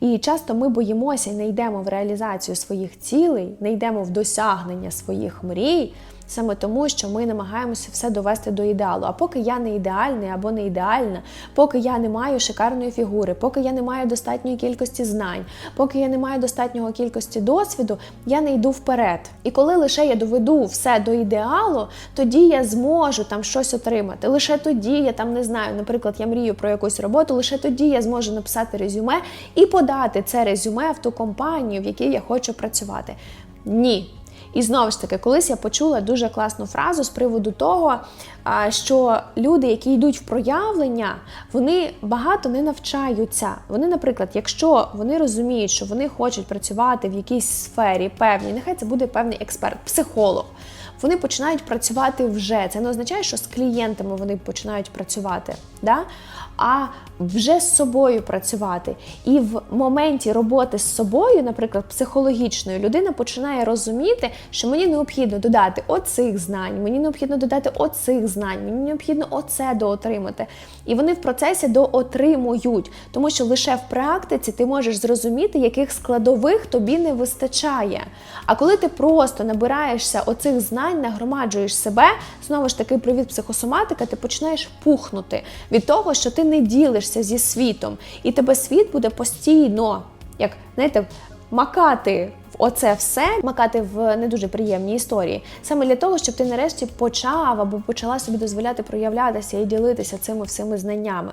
І часто ми боїмося і не йдемо в реалізацію своїх цілей, не йдемо в досягнення своїх мрій. Саме тому, що ми намагаємося все довести до ідеалу. А поки я не ідеальний або не ідеальна, поки я не маю шикарної фігури, поки я не маю достатньої кількості знань, поки я не маю достатнього кількості досвіду, я не йду вперед. І коли лише я доведу все до ідеалу, тоді я зможу там щось отримати. Лише тоді я там не знаю, наприклад, я мрію про якусь роботу, лише тоді я зможу написати резюме і подати це резюме в ту компанію, в якій я хочу працювати. Ні. І знову ж таки, колись я почула дуже класну фразу з приводу того, що люди, які йдуть в проявлення, вони багато не навчаються. Вони, наприклад, якщо вони розуміють, що вони хочуть працювати в якійсь сфері певній, нехай це буде певний експерт, психолог. Вони починають працювати вже. Це не означає, що з клієнтами вони починають працювати, да? а вже з собою працювати. І в моменті роботи з собою, наприклад, психологічною, людина починає розуміти, що мені необхідно додати оцих знань, мені необхідно додати оцих знань, мені необхідно оце доотримати. І вони в процесі доотримують, тому що лише в практиці ти можеш зрозуміти, яких складових тобі не вистачає. А коли ти просто набираєшся оцих знань, нагромаджуєш себе, знову ж таки, привіт психосоматика, ти починаєш пухнути від того, що ти не ділишся зі світом, і тебе світ буде постійно, як знаєте, макати оце все, макати в не дуже приємні історії, саме для того, щоб ти нарешті почав або почала собі дозволяти проявлятися і ділитися цими всіми знаннями.